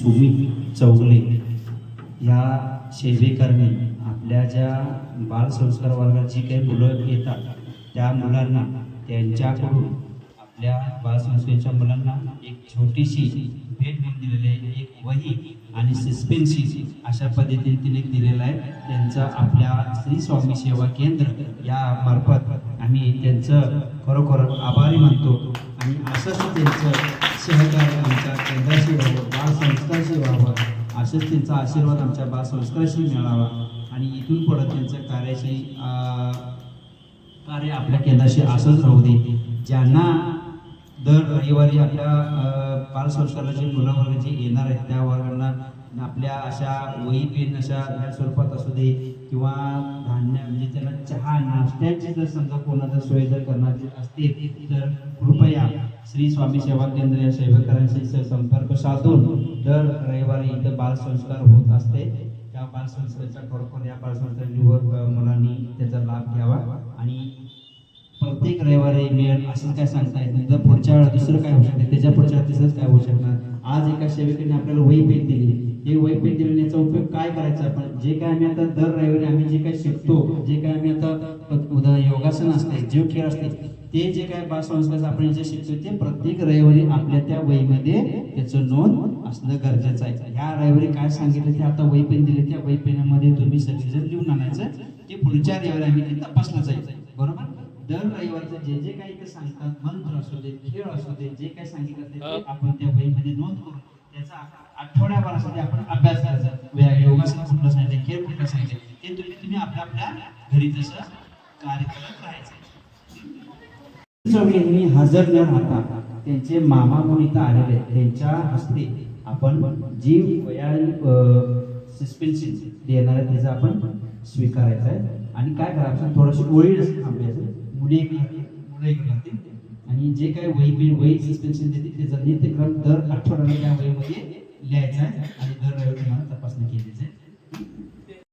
सुमित चौगले. या सेवेकरणे आपल्या ज्या बालसंस्कार वर्गात जी काही मुलं येतात त्या मुलांना त्यांच्याकडून आपल्या बालसंस्थेच्या मुलांना एक छोटीशी भेट म्हणून दिलेली आहे. एक वही आणि सस्पेन्सी अशा पद्धतीने तिने दिलेलं आहे. त्यांचं आपल्या श्री स्वामी सेवा केंद्र या मार्फत आम्ही त्यांचं खरोखर आभारी मानतो. आणि असंच त्यांचं असेच त्यांचा आशीर्वाद आमच्या बालसंस्काराशी मिळावा आणि इथून पुढं त्यांचं कार्याशी कार्य आपल्या केंद्राशी असंच राहू दे. ज्यांना दर रविवारी आपल्या अं, बालसंस्काराची मुलं वर्ग जे येणार आहेत त्या वर्गांना आपल्या अशा वही पेन अशा या स्वरूपात असू दे किंवा धान्य म्हणजे त्यांना चहा नाश्त्याची जर समजा कोणाचा सोय जर करण्याची असते तर कृपया श्री स्वामी सेवा केंद्र या सेवेकरांशी संपर्क साधून दर रविवारी इथं बालसंस्कार होत असते. त्या बालसंस्काराच्या खरोखर या बालसंस्कार युवक मुलांनी त्याचा लाभ घ्यावा आणि प्रत्येक रविवारी मिळेल असं काय सांगता येत नाही. जर पुढच्या वेळा दुसरं काय होऊ शकते त्याच्या पुढच्या तिसरंच काय होऊ शकणार? आज एका सेविकेने आपल्याला वही पेन दिली. हे वही पेन दिली याचा उपयोग काय करायचा? आपण जे काय आम्ही आता दर रविवारी आम्ही जे काय शिकतो जे काय आम्ही आता उदा योगासन असते जीव खेळ असते ते जे काय पाच संस्कार आपण जे शिकतो ते प्रत्येक रविवारी आपल्या त्या वहीमध्ये त्याचं नोंद असणं गरजेचं आहे. ह्या रविवारी काय सांगितलं ते आता वही पेन दिले त्या वही पेनामध्ये तुम्ही सगळेजण लिहून आणायचं ते पुढच्या रविवारी आम्ही ते तपासलं जायचं बरोबर? दर रविवारचं जे जे काही ते सांगतात मंत्र असू दे खेळ असू दे जे काही सांगितलं ते आपण त्या वहीमध्ये नोंद करू त्याचा आठवड्याभरासाठी आपण अभ्यास करायचा. योगासन कुठलं सांगितलं खेळ कुठलं सांगितलं ते तुम्ही तुम्ही आपल्या आपल्या घरी तसं कार्य करत राहायचं. यांनी हजर न राहता त्यांचे मामा म्हणून इथं आलेले आहेत त्यांच्या हस्ते आपण जी वया सस्पेन्शन देणार आहे त्याचा आपण स्वीकारायचा आहे. आणि काय करायचं? थोडंसं ओळी थांबायचं. मुली मुलं राहतील आणि जे काय वही बिल वही सस्पेन्शन देते त्याचा नित्यक्रम दर आठवड्याला त्या वहीमध्ये लिहायचा आहे आणि दर रविवारी तुम्हाला तपासणी केली जाईल.